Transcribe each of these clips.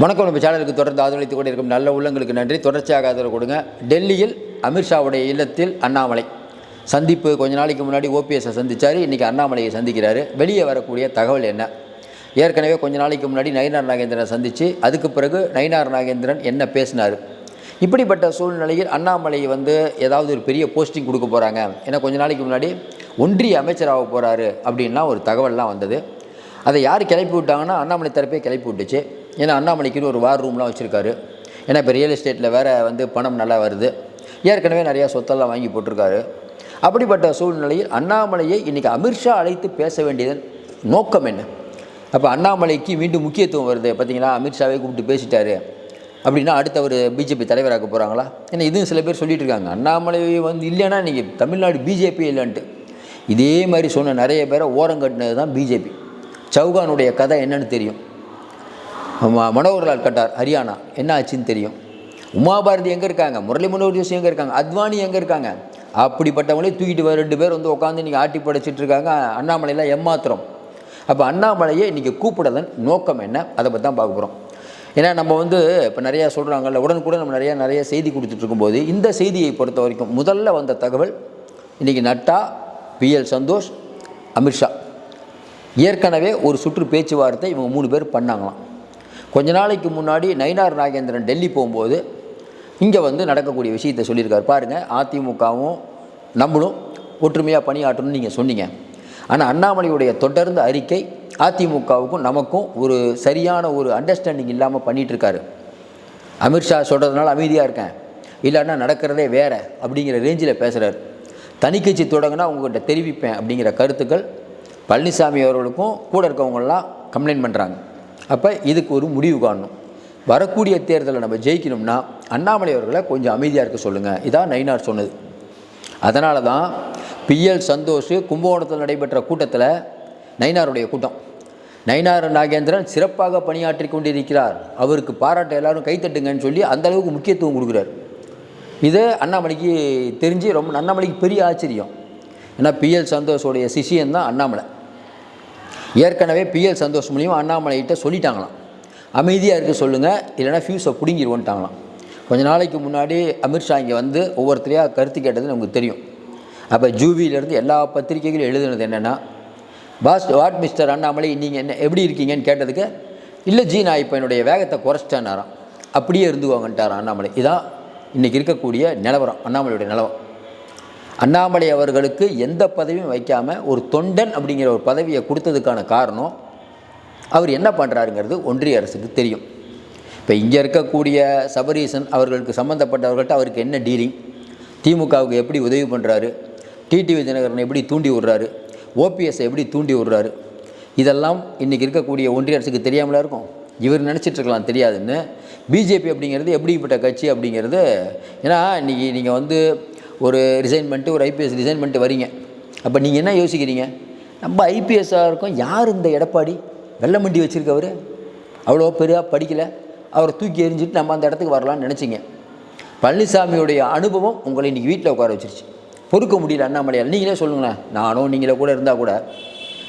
வணக்கம். நம்ம சேனலுக்கு தொடர்ந்து ஆதரவளித்துக் கொண்டிருக்கும் நல்ல உள்ளங்களுக்கு நன்றி. தொடர்ச்சியாக ஆதரவு கொடுங்க. டெல்லியில் அமித்ஷாவுடைய இல்லத்தில் அண்ணாமலை. சந்திப்பு கொஞ்ச நாளைக்கு முன்னாடி ஓபிஎஸ்ஸை சந்திச்சார். இன்றைக்கி அண்ணாமலையை சந்திக்கிறார். வெளியே வரக்கூடிய தகவல் என்ன? ஏற்கனவே கொஞ்ச நாளைக்கு முன்னாடி நயினார் நாகேந்திரனை சந்தித்து அதுக்கு பிறகு நயினார் நாகேந்திரன் என்ன பேசினார்? இப்படிப்பட்ட சூழ்நிலையில் அண்ணாமலை வந்து ஏதாவது ஒரு பெரிய போஸ்டிங் கொடுக்க போகிறாங்க ஏன்னா கொஞ்ச நாளைக்கு முன்னாடி ஒன்றிய அமைச்சராக போகிறாரு அப்படின்லாம் ஒரு தகவல்லாம் வந்தது. அதை யார் கிளப்பி விட்டாங்கன்னா அண்ணாமலை தரப்பே கிளப்பி விட்டுச்சு. ஏன்னா அண்ணாமலைக்குன்னு ஒரு வார் ரூம்லாம் வச்சுருக்காரு. ஏன்னா இப்போ ரியல் எஸ்டேட்டில் வேறு வந்து பணம் நல்லா வருது. ஏற்கனவே நிறையா சொத்தெல்லாம் வாங்கி போட்டிருக்காரு. அப்படிப்பட்ட சூழ்நிலையில் அண்ணாமலையை இன்றைக்கி அமித்ஷா அழைத்து பேச வேண்டியதன் நோக்கம் என்ன? அப்போ அண்ணாமலைக்கு மீண்டும் முக்கியத்துவம் வருது. பார்த்தீங்களா அமித்ஷாவே கூப்பிட்டு பேசிட்டாரு. அப்படின்னா அடுத்த ஒரு பிஜேபி தலைவராக்க போகிறாங்களா ஏன்னா இதுவும் சில பேர் சொல்லிட்டு இருக்காங்க. அண்ணாமலை வந்து இல்லைன்னா இன்றைக்கி தமிழ்நாடு பிஜேபி இல்லைன்ட்டு. இதே மாதிரி சொன்ன நிறைய பேரை ஓரங்கட்டினது தான் பிஜேபி சௌகானுடைய கதை என்னன்னு தெரியும். மனோகர்லால் கட்டார் ஹரியானா. என்ன ஆச்சுன்னு தெரியும். உமாபாரதி எங்கே இருக்காங்க? முரளி மனோகர் ஜோஷி எங்கே இருக்காங்க? அத்வானி எங்கே இருக்காங்க? அப்படிப்பட்டவங்களே தூக்கிட்டு வர ரெண்டு பேர் வந்து உட்காந்து இன்றைக்கி ஆட்டி படைச்சிட்டு இருக்காங்க. அண்ணாமலையில் ஏமாத்திரம் அப்போ அண்ணாமலையை இன்றைக்கி கூப்பிடதன் நோக்கம் என்ன? அதை பற்றி தான் பார்க்க போகிறோம் ஏன்னா நம்ம வந்து இப்போ நிறையா சொல்கிறாங்கல்ல உடனுக்குடன் நம்ம நிறையா நிறைய செய்தி கொடுத்துட்ருக்கும்போது இந்த செய்தியை பொறுத்த வரைக்கும் முதல்ல வந்த தகவல் இன்றைக்கி நட்டா பிஎல் சந்தோஷ் அமித்ஷா. ஏற்கனவே ஒரு சுற்று பேச்சுவார்த்தை இவங்க மூணு பேர் பண்ணாங்களாம். கொஞ்ச நாளைக்கு முன்னாடி நயினார் நாகேந்திரன் டெல்லி போகும்போது இங்கே வந்து நடக்கக்கூடிய விஷயத்தை சொல்லியிருக்காரு. பாருங்கள் அதிமுகவும் நம்மளும் ஒற்றுமையாக பணியாற்றணும்னு நீங்கள் சொன்னீங்க. ஆனால் அண்ணாமலையுடைய தொடர்ந்த அறிக்கை அதிமுகவுக்கும் நமக்கும் ஒரு சரியான ஒரு அண்டர்ஸ்டாண்டிங் இல்லாமல் பண்ணிகிட்ருக்காரு அமித்ஷா சொல்கிறதுனால அமைதியாக இருக்கேன். இல்லைன்னா நடக்கிறதே வேறு அப்படிங்கிற ரேஞ்சில் பேசுகிறார் தனிக்கட்சி தொடங்கினா உங்கள்கிட்ட தெரிவிப்பேன் அப்படிங்கிற கருத்துக்கள் பழனிசாமி அவர்களுக்கும் கூட இருக்கவங்களாம் கம்ப்ளைண்ட் பண்ணுறாங்க அப்போ இதுக்கு ஒரு முடிவு காணணும். வரக்கூடிய தேர்தலை நம்ம ஜெயிக்கணும்னா அண்ணாமலை அவர்களை கொஞ்சம் அமைதியாக இருக்க சொல்லுங்கள் இதான் நயினார் சொன்னது. அதனால தான் பிஎல் சந்தோஷ் கும்பகோணத்தில் நடைபெற்ற கூட்டத்தில் நயினாருடைய கூட்டம். நயினார் நாகேந்திரன் சிறப்பாக பணியாற்றி கொண்டிருக்கிறார். அவருக்கு பாராட்ட எல்லாரும் கைத்தட்டுங்கன்னு சொல்லி அந்த அளவுக்கு முக்கியத்துவம் கொடுக்குறார். இது அண்ணாமலைக்கு தெரிஞ்சு ரொம்ப அண்ணாமலைக்கு பெரிய ஆச்சரியம். ஏன்னா பிஎல் சந்தோஷோடைய சிஷியன் தான் அண்ணாமலை. ஏற்கனவே பிஎல் சந்தோஷ் மூலியம் அண்ணாமலைகிட்ட சொல்லிட்டாங்களாம். அமைதியாக இருக்க சொல்லுங்கள் இல்லைன்னா ஃபியூஸை பிடுங்கிடுவோன்ட்டாங்களாம் கொஞ்ச நாளைக்கு முன்னாடி அமித்ஷா இங்கே வந்து ஒவ்வொருத்தரையாக கருத்து கேட்டது நமக்கு தெரியும். அப்போ ஜூவிலேருந்து எல்லா பத்திரிகைகளும் எழுதுனது என்னென்னா பாஸ் வாட் மிஸ்டர் அண்ணாமலை நீங்கள் என்ன எப்படி இருக்கீங்கன்னு கேட்டதுக்கு இல்லை ஜி நான் இப்போ என்னுடைய வேகத்தை குறைச்சிட்டேன்னாராம். அப்படியே இருந்துவாங்கன்ட்டாராம் அண்ணாமலை. இதான் இன்றைக்கி இருக்கக்கூடிய நிலவரம் அண்ணாமலையுடைய நிலவரம். அண்ணாமலை அவர்களுக்கு எந்த பதவியும் வைக்காமல் ஒரு தொண்டன் அப்படிங்கிற ஒரு பதவியை கொடுத்ததுக்கான காரணம் அவர் என்ன பண்ணுறாருங்கிறது ஒன்றிய அரசுக்கு தெரியும். இப்போ இங்கே இருக்கக்கூடிய சபரீசன் அவர்களுக்கு சம்மந்தப்பட்டவர்கள்ட்ட அவருக்கு என்ன டீலிங் திமுகவுக்கு எப்படி உதவி பண்ணுறாரு டிடிவி தினகரனை எப்படி தூண்டி விடுறாரு? ஓபிஎஸ்ஸை எப்படி தூண்டி விடுறாரு? இதெல்லாம் இன்றைக்கி இருக்கக்கூடிய ஒன்றிய அரசுக்கு தெரியாமலா இருக்கும்? இவர் நினச்சிட்டு இருக்கலாம் தெரியாதுன்னு. பிஜேபி அப்படிங்கிறது எப்படிப்பட்ட கட்சி அப்படிங்கிறது ஏன்னா இன்றைக்கி நீங்கள் வந்து ஒரு ரிசைன் பண்ணிட்டு ஒரு ஐபிஎஸ் ரிசைன் பண்ணிட்டு வரீங்க. அப்போ நீங்கள் என்ன யோசிக்கிறீங்க? நம்ம ஐபிஎஸ்ஸாக இருக்கோம். யார் இந்த எடப்பாடி? வெள்ளமண்டி வச்சுருக்கவர். அவ்வளோ பெரியா படிக்கலை. அவரை தூக்கி எறிஞ்சிட்டு நம்ம அந்த இடத்துக்கு வரலாம்னு நினச்சிங்க. பழனிசாமியுடைய அனுபவம் உங்களை இன்றைக்கி வீட்டில் உட்கார வச்சிருச்சு. பொறுக்க முடியல அண்ணாமலையால். நீங்களே சொல்லுங்களேன். நானும் நீங்களே கூட இருந்தால் கூட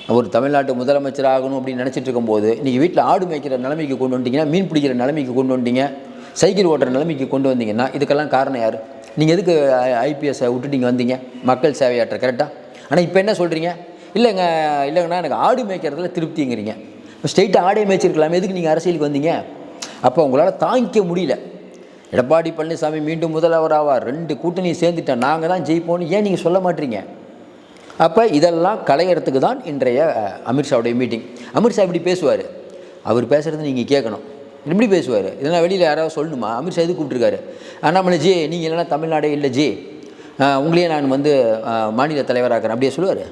ஒரு தமிழ்நாட்டு முதலமைச்சர் ஆகணும் அப்படின்னு நினச்சிட்டு இருக்கும்போது இன்றைக்கி வீட்டில் ஆடு மேய்க்கிற நிலைமைக்கு கொண்டு வந்துட்டீங்கன்னா மீன் பிடிக்கிற நிலைமைக்கு கொண்டு வந்துட்டீங்க சைக்கிள் ஓட்டுற நிலைமைக்கு கொண்டு வந்தீங்கன்னா இதுக்கெல்லாம் காரணம் யார்? நீங்கள் எதுக்கு ஐபிஎஸ்ஸை விட்டுட்டீங்க வந்தீங்க? மக்கள் சேவையாற்ற கரெக்டாக ஆனால் இப்போ என்ன சொல்கிறீங்க இல்லைங்க இல்லைங்கண்ணா எனக்கு ஆடு மேய்க்கிறதுல திருப்திங்கிறீங்க. இப்போ ஸ்ட்ரெயிட்டாக ஆடே மேய்ச்சிருக்கலாமே எதுக்கு நீங்கள் அரசியலுக்கு வந்தீங்க? அப்போ உங்களால் தாங்கிக்க முடியல. எடப்பாடி பழனிசாமி மீண்டும் முதல்வர் ஆவார் ரெண்டு கூட்டணியை சேர்ந்துட்டேன் நாங்கள் தான் ஜெயிப்போம்னு ஏன் நீங்கள் சொல்ல மாட்டீங்க? அப்போ இதெல்லாம் கலையறத்துக்கு தான் இன்றைய அமித்ஷாவுடைய மீட்டிங் அமித்ஷா இப்படி பேசுவார். அவர் பேசுகிறது நீங்கள் கேட்கணும். இப்படி பேசுவார். இதெல்லாம் வெளியில் யாராவது சொல்லணுமா? அமித்ஷா இது கூப்பிட்ருக்காரு அண்ணாமலை ஜே நீங்கள் இல்லைன்னா தமிழ்நாடே இல்லை ஜி. உங்களையே நான் வந்து மாநில தலைவராக்கிறேன். அப்படியே சொல்லுவார்.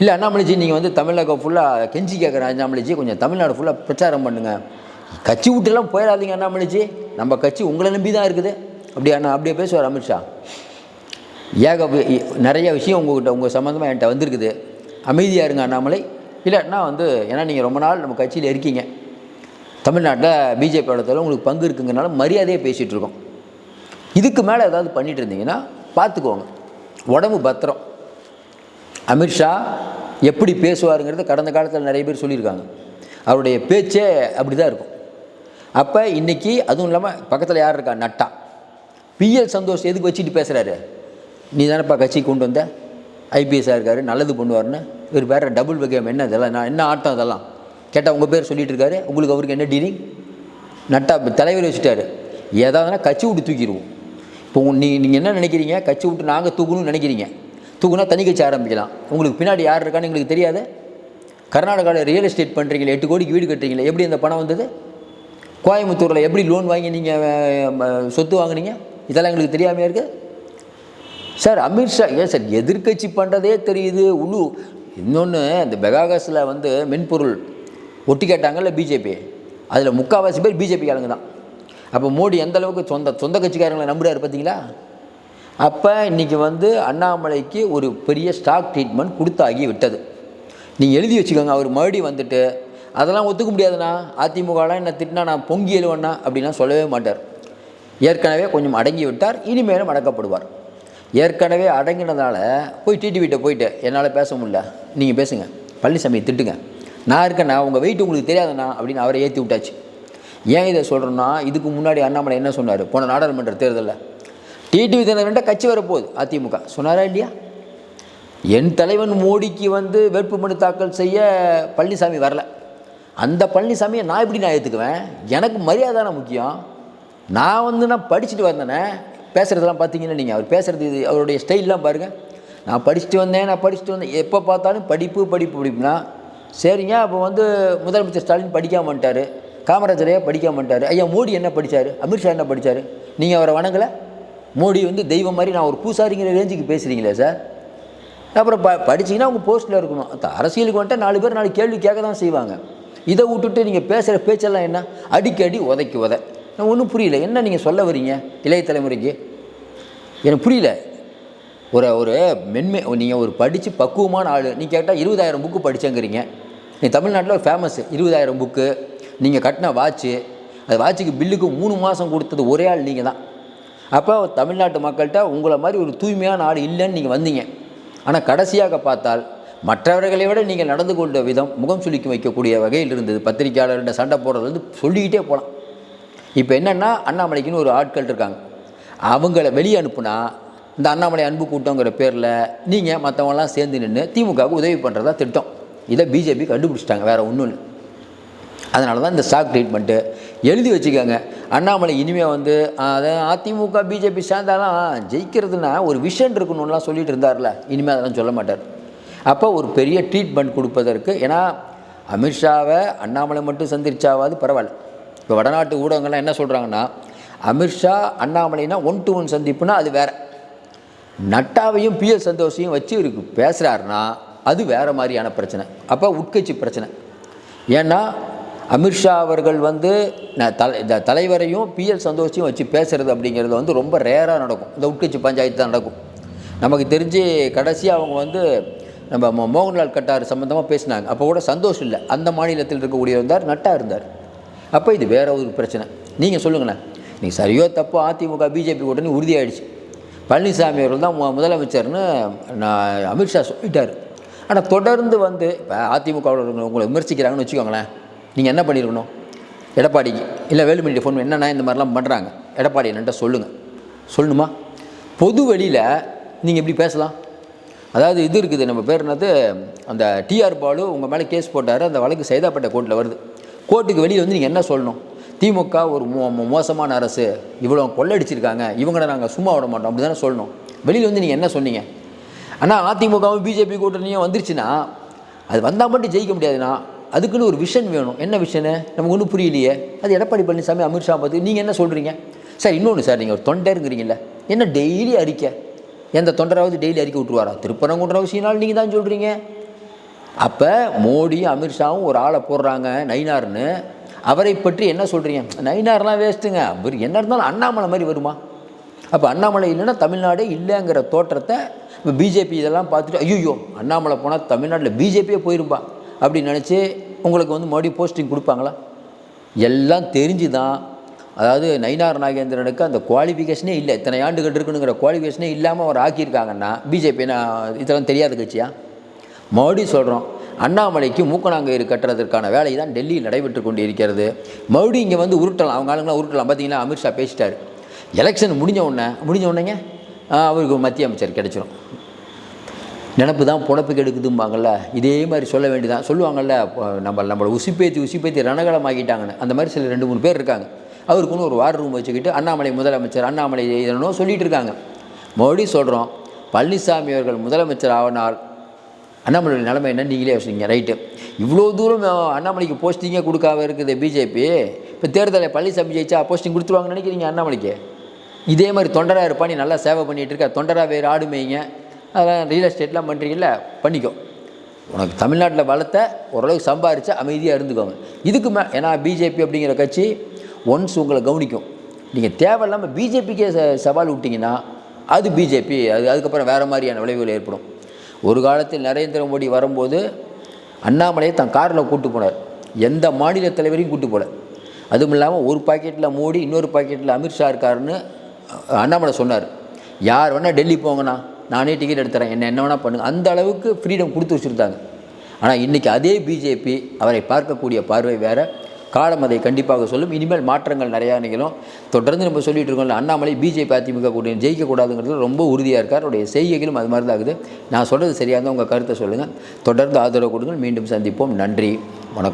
இல்லை அண்ணாமலைஜி நீங்கள் வந்து தமிழகம் ஃபுல்லாக கெஞ்சி கேட்குறேன் அண்ணாமலைஜி கொஞ்சம் தமிழ்நாடு ஃபுல்லாக பிரச்சாரம் பண்ணுங்கள் கட்சி விட்டுலாம் போயிடாதீங்க அண்ணாமலைஜி நம்ம கட்சி உங்களை நம்பி தான் இருக்குது. அப்படியே அண்ணா அப்படியே பேசுவார் அமித்ஷா ஏக நிறைய விஷயம் உங்கள்கிட்ட உங்கள் சம்மந்தமாக என்கிட்ட வந்திருக்குது. அமைதியாக இருங்க அண்ணாமலை. இல்லைன்னா வந்து ஏன்னா நீங்கள் ரொம்ப நாள் நம்ம கட்சியில் இருக்கீங்க. தமிழ்நாட்டில் பிஜேபி இடத்துல உங்களுக்கு பங்கு இருக்குங்கிறனால மரியாதையாக பேசிகிட்டு இருக்கோம். இதுக்கு மேலே ஏதாவது பண்ணிட்டு இருந்தீங்கன்னா பார்த்துக்கோங்க உடம்பு பத்திரம். அமித்ஷா எப்படி பேசுவாருங்கிறது கடந்த காலத்தில் நிறைய பேர் சொல்லியிருக்காங்க. அவருடைய பேச்சே அப்படி தான் இருக்கும். அப்போ இன்றைக்கி அதுவும் இல்லாமல் பக்கத்தில் யார் இருக்கா? நட்டா. பிஎல் சந்தோஷ் எதுக்கு வச்சுட்டு பேசுகிறாரு நீ தானேப்பா கட்சி கொண்டு வந்த? ஐபிஎஸ்ஸாக இருக்காரு நல்லது பண்ணுவார்னு இவர் வேறு டபுள் கேம் என்ன இதெல்லாம்? நான் என்ன ஆட்டம் அதெல்லாம் கேட்டால் உங்கள் பேர் சொல்லிட்டு இருக்காரு உங்களுக்கு அவருக்கு என்ன டீலிங் நட்டா தலைவர் வச்சுட்டாரு. ஏதாவதுனா கட்சி விட்டு தூக்கிடுவோம் இப்போ நீ நீங்கள் என்ன நினைக்கிறீங்க? கட்சி விட்டு நாங்கள் தூக்கணும்னு நினைக்கிறீங்க. தூக்குனா தனி கட்சி ஆரம்பிக்கலாம். உங்களுக்கு பின்னாடி யார் இருக்கான்னு எங்களுக்கு தெரியாது. கர்நாடகாவில் ரியல் எஸ்டேட் பண்ணுறீங்களே எட்டு கோடிக்கு வீடு கட்டுறீங்களே எப்படி அந்த பணம் வந்தது? கோயம்புத்தூரில் எப்படி லோன் வாங்கி நீங்கள் சொத்து வாங்குனீங்க? இதெல்லாம் எங்களுக்கு தெரியாமையாக இருக்குது சார் அமித்ஷா ஏன் சார் எதிர்க்கட்சி பண்ணுறதே தெரியுது. உழு இன்னொன்று இந்த பெகாகஸில் வந்து மென்பொருள் ஒட்டி கேட்டாங்கல்ல பிஜேபி அதில் முக்கால்வாசி பேர் பிஜேபி ஆளுங்க தான். அப்போ மோடி எந்த அளவுக்கு சொந்த சொந்த கட்சிக்காரங்களை நம்புறாரு பார்த்தீங்களா அப்போ இன்றைக்கி வந்து அண்ணாமலைக்கு ஒரு பெரிய ஸ்டாக் ட்ரீட்மெண்ட் கொடுத்தாகி விட்டது. நீங்கள் எழுதி வச்சுக்கோங்க அவர் மறுபடியும் வந்துட்டு அதெல்லாம் ஒத்துக்க முடியாதுண்ணா. அதிமுகலாம் என்ன திட்டினா நான் பொங்கி எழுவண்ணா அப்படின்லாம் சொல்லவே மாட்டார். ஏற்கனவே கொஞ்சம் அடங்கி விட்டார் இனிமேலும் அடக்கப்படுவார். ஏற்கனவே அடங்கினதால போய் டிடிவிட்ட போயிட்டு என்னால் பேச முடியல. நீங்கள் பேசுங்க. பழனிசாமி திட்டுங்க. நான் இருக்கேண்ணா உங்கள் வெயிட் உங்களுக்கு தெரியாதுண்ணா அப்படின்னு அவரை ஏற்றி விட்டாச்சு. ஏன் இதை சொல்கிறேன்னா இதுக்கு முன்னாடி அண்ணாமலை என்ன சொன்னார்? போன நாடாளுமன்ற தேர்தலில். டிடிவி தினகரன்ட்ட கட்சி வரப்போகுது அதிமுக. சொன்னாரா இல்லையா? என் தலைவன் மோடிக்கு வந்து வேட்புமனு தாக்கல் செய்ய பழனிசாமி வரல. அந்த பழனிசாமியை நான் எப்படி நான் ஏற்றுக்குவேன் எனக்கு மரியாதை முக்கியம். நான் வந்து நான் படிச்சுட்டு வந்தேனே. பேசுகிறதெல்லாம் பார்த்தீங்கன்னா நீங்கள் அவர் பேசுகிறது இது அவருடைய ஸ்டைல்லாம் பாருங்கள் நான் படிச்சுட்டு வந்தேன் நான் படிச்சுட்டு வந்தேன். எப்போ பார்த்தாலும் படிப்பு படிப்பு படிப்புனா சரிங்க அப்போ வந்து முதலமைச்சர் ஸ்டாலின் படிக்காம வந்துட்டார் காமராஜரையா படிக்காம வந்துட்டார் ஐயா மோடி என்ன படித்தார் அமித்ஷா என்ன படித்தார் நீங்கள் அவரை வணங்கலை? மோடி வந்து தெய்வம் மாதிரி நான் ஒரு பூசாரிங்கிற ரேஞ்சுக்கு பேசுகிறீங்களே சார் அப்புறம் ப படிச்சீங்கன்னா அவங்க போஸ்ட்டில் இருக்கணும். அரசியலுக்கு வந்துட்டு நாலு பேர் நாலு கேள்வி கேட்க தான் செய்வாங்க. இதை விட்டுட்டு நீங்கள் பேசுகிற பேச்செல்லாம் என்ன? அடிக்கடி உதைக்கு உதை. நான் ஒன்றும் புரியல. என்ன நீங்கள் சொல்ல வரீங்க இளைய தலைமுறைக்கு? எனக்கு புரியல. ஒரு ஒரு மென்மை நீங்கள் ஒரு படித்து பக்குவமான ஆள். நீ கேட்டால் இருபதாயிரம் புக்கு படிச்சேங்கிறீங்க. நீ தமிழ்நாட்டில் ஒரு ஃபேமஸ் இருபதாயிரம் புக்கு நீங்கள் கட்டின வாட்ச்சு அது வாட்சுக்கு பில்லுக்கு மூணு மாதம் கொடுத்தது ஒரே ஆள் நீங்கள் தான் அப்போ தமிழ்நாட்டு மக்கள்கிட்ட உங்களை மாதிரி ஒரு தூய்மையான ஆள் இல்லைன்னு நீங்கள் வந்தீங்க. ஆனால் கடைசியாக பார்த்தால் மற்றவர்களை விட நீங்கள் நடந்து கொண்ட விதம் முகம் சுளிக்க வைக்கக்கூடிய வகையில் இருந்தது. பத்திரிக்கையாளர்கிட்ட சண்டை போடுறது வந்து சொல்லிக்கிட்டே போகலாம் இப்போ என்னென்னா அண்ணாமலைக்குன்னு ஒரு ஆட்கள் இருக்காங்க. அவங்கள வெளியே அனுப்புனா இந்த அண்ணாமலை அன்பு கூட்டங்கிற பேரில் நீங்கள் மற்றவங்களாம் சேர்ந்து நின்று திமுகவுக்கு உதவி பண்ணுறதா திட்டம். இதை பிஜேபி கண்டுபிடிச்சிட்டாங்க வேறு ஒன்றும் இல்லை. அதனால தான் இந்த ஸ்டாக் ட்ரீட்மெண்ட்டு எழுதி வச்சுக்கோங்க. அண்ணாமலை இனிமேல் வந்து அதை அதிமுக பிஜேபி சேர்ந்தாலாம் ஜெயிக்கிறதுனா ஒரு விஷன் இருக்கணும்லாம் சொல்லிட்டு இருந்தார்ல. இனிமேல் அதெல்லாம் சொல்ல மாட்டார். அப்போ ஒரு பெரிய ட்ரீட்மெண்ட் கொடுப்பதற்கு ஏன்னா அமித்ஷாவை அண்ணாமலை மட்டும் சந்திச்சாவது பரவாயில்ல. இப்போ வடநாட்டு ஊடகங்கள்லாம் என்ன சொல்கிறாங்கன்னா அமித்ஷா அண்ணாமலைனா ஒன் டு ஒன் சந்திப்புனா அது வேறு. நட்டாவையும் பிஎஸ் சந்தோஷையும் வச்சு இருக்கு பேசுகிறாருன்னா அது வேறு மாதிரியான பிரச்சனை. அப்போ உட்கட்சி பிரச்சனை. ஏன்னா அமித்ஷா அவர்கள் வந்து நான் தலை இந்த தலைவரையும் பிஎல் சந்தோஷையும் வச்சு பேசுகிறது அப்படிங்கிறது வந்து ரொம்ப ரேராக நடக்கும். இந்த உட்கட்சி பஞ்சாயத்து தான் நடக்கும். நமக்கு தெரிஞ்சு கடைசியாக அவங்க வந்து நம்ம மோ- மோகன்லால் கட்டார் சம்மந்தமாக பேசினாங்க. அப்போ கூட சந்தோஷம் இல்லை. அந்த மாநிலத்தில் இருக்கக்கூடிய இருந்தார் நட்டா இருந்தார். அப்போ இது வேற ஒரு பிரச்சனை. நீங்கள் சொல்லுங்களேன். நீங்கள் சரியோ தப்போ அதிமுக பிஜேபி கூட்டணி உறுதியாயிடுச்சு. பழனிசாமி அவர்கள் தான் முதலமைச்சர்னு நான் அமித்ஷா சொல்லிட்டார். ஆனால் தொடர்ந்து வந்து இப்போ அதிமுகவில் உங்களை விமர்சிக்கிறாங்கன்னு வச்சுக்கோங்களேன். நீங்கள் என்ன பண்ணியிருக்கணும் எடப்பாடிக்கு இல்லை வேலுமணி ஃபோன் என்னென்னா இந்த மாதிரிலாம் பண்ணுறாங்க எடப்பாடி என்னன்ட்ட சொல்லுங்கள் சொல்லணுமா? பொது வெளியில் நீங்கள் எப்படி பேசலாம்? அதாவது இது இருக்குது நம்ம பேர் என்னது? அந்த டிஆர் பாலு உங்கள் மேலே கேஸ் போட்டார் அந்த வழக்கு சைதாப்பேட்டை கோர்ட்டில் வருது. கோர்ட்டுக்கு வெளியில் வந்து நீங்கள் என்ன சொல்லணும்? திமுக ஒரு மோ மோ- மோசமான அரசு இவ்வளோ கொள்ளடிச்சிருக்காங்க இவங்களை நாங்கள் சும்மா விட மாட்டோம் அப்படி தானே சொல்லணும். வெளியில் வந்து நீங்கள் என்ன சொன்னீங்க? ஆனால் அதிமுகவும் பிஜேபி கூட்டணியும் வந்துருச்சுன்னா அது வந்தால் மட்டும் ஜெயிக்க முடியாதுண்ணா. அதுக்குன்னு ஒரு விஷன் வேணும். என்ன விஷனு நமக்கு ஒன்றும் புரியலையே. அது எடப்பாடி பழனிசாமி அமித்ஷா பார்த்து நீங்கள் என்ன சொல்கிறீங்க சார் இன்னொன்று சார் நீங்கள் ஒரு தொண்டருங்கிறீங்கல்ல. என்ன டெய்லி அறிக்கை? எந்த தொண்டராவது டெய்லி அறிக்கை விட்டுருவாரா? திருப்பரங்குன்ற விஷயம்னாலும் நீங்கள் தான் சொல்கிறீங்க அப்போ மோடியும் அமித்ஷாவும் ஒரு ஆளை போடுறாங்க நைனார்னு அவரை பற்றி என்ன சொல்கிறீங்க நைனார்லாம் வேஸ்ட்டுங்க அவர் என்ன இருந்தாலும் அண்ணாமலை மாதிரி வருமா? அப்போ அண்ணாமலை இல்லைன்னா தமிழ்நாடே இல்லைங்கிற தோற்றத்தை இப்போ பிஜேபி இதெல்லாம் பார்த்துட்டு ஐயோ அண்ணாமலை போனால் தமிழ்நாட்டில் பிஜேபியே போயிருப்பா அப்படின்னு நினச்சி உங்களுக்கு வந்து மறுபடியும் போஸ்டிங் கொடுப்பாங்களா? எல்லாம் தெரிஞ்சு தான் அதாவது நயினார் நாகேந்திரனுக்கு அந்த குவாலிஃபிகேஷனே இல்லை. இத்தனை ஆண்டுகள் இருக்குனுங்கிற குவாலிஃபிகேஷனே இல்லாமல் அவர் ஆக்கியிருக்காங்கன்னா பிஜேபி நான் இதெல்லாம் தெரியாத கட்சியா? மறுபடியும் சொல்கிறோம் அண்ணாமலைக்கு மூக்கணாங்கயிறு கட்டுறதற்கான வேலை தான் டெல்லியில் நடைபெற்று கொண்டு இருக்கிறது மறுபடியும் இங்கே வந்து உருட்டலாம். அவங்க ஆளுங்களாம் உருட்டலாம். பார்த்தீங்கன்னா அமித்ஷா பேசிட்டார். எலெக்ஷன் முடிஞ்ச உடனே முடிஞ்ச உடனேங்க அவருக்கு மத்திய அமைச்சர் கிடைச்சிரும். நினப்பு தான் புனப்புக்கு எடுக்குதும்பாங்கள்ல இதே மாதிரி சொல்ல வேண்டியதான் சொல்லுவாங்கள்ல நம்ம நம்மளை உசிப்பேத்தி உசிப்பேத்தி ரணகலம் ஆக்கிட்டாங்கன்னு அந்த மாதிரி சில ரெண்டு மூணு பேர் இருக்காங்க. அவருக்குன்னு ஒரு வார் ரூம் வச்சுக்கிட்டு அண்ணாமலை முதலமைச்சர் அண்ணாமலை இதனோ சொல்லிட்டு இருக்காங்க. மறுபடியும் சொல்கிறோம் பழனிசாமி அவர்கள் முதலமைச்சர் ஆவனால் அண்ணாமலை நிலைமை என்ன நீங்களே யோசிங்க ரைட்டு. இவ்வளோ தூரம் அண்ணாமலைக்கு போஸ்டிங்கே கொடுக்காம இருக்குது பிஜேபி. இப்போ தேர்தலில் பழனிசாமி ஜெயிச்சா போஸ்டிங் கொடுத்துருவாங்கன்னு நினைக்கிறீங்க அண்ணாமலைக்கு? இதே மாதிரி தொண்டராக இருப்பா நீ நல்லா சேவை பண்ணிகிட்டு இருக்க தொண்டராக வேறு ஆடு மேய்ங்க. அதெல்லாம் ரியல் எஸ்டேட்லாம் பண்ணுறீங்கல்ல பண்ணிக்கோ. உனக்கு தமிழ்நாட்டில் வளர்த்த ஓரளவுக்கு சம்பாரித்து அமைதியாக இருந்துக்கோங்க. இதுக்கு மே ஏன்னா பிஜேபி அப்படிங்கிற கட்சி ஒன்ஸ் உங்களை கவனிக்கும். நீங்கள் தேவையில்லாமல் பிஜேபிக்கே சவால் விட்டிங்கன்னா அது பிஜேபி அது அதுக்கப்புறம் வேறு மாதிரியான விளைவுகள் ஏற்படும். ஒரு காலத்தில் நரேந்திர மோடி வரும்போது அண்ணாமலையை தன் காரில் கூட்டு போனார். எந்த மாநில தலைவரையும் கூட்டு போல. அதுவும் இல்லாமல் ஒரு பாக்கெட்டில் மோடி இன்னொரு பாக்கெட்டில் அமித்ஷா இருக்காருன்னு அண்ணாமலை சொன்னார் யார் வேணால் டெல்லி போங்கண்ணா நானே டிக்கெட் எடுத்துறேன். என்ன என்ன வேணால் பண்ணுங்கள் அந்த அளவுக்கு ஃப்ரீடம் கொடுத்து வச்சுருந்தாங்க. ஆனால் இன்றைக்கி அதே பிஜேபி அவரை பார்க்கக்கூடிய பார்வை வேறு. காலம் அதை கண்டிப்பாக சொல்லும். இனிமேல் மாற்றங்கள் நிறையா நிகழும். தொடர்ந்து நம்ம சொல்லிட்டு இருக்கோம்ல அண்ணாமலை பிஜேபி அதிமுக கூட்டணி ஜெயிக்கக்கூடாதுங்கிறது ரொம்ப உறுதியாக இருக்கார். அவருடைய செய்கைகளும் அது மாதிரி தான் ஆகுது நான் சொல்கிறது சரியாக இருந்தால் உங்கள் கருத்தை சொல்லுங்கள் தொடர்ந்து ஆதரவு கொடுங்கள். மீண்டும் சந்திப்போம். நன்றி. வணக்கம்.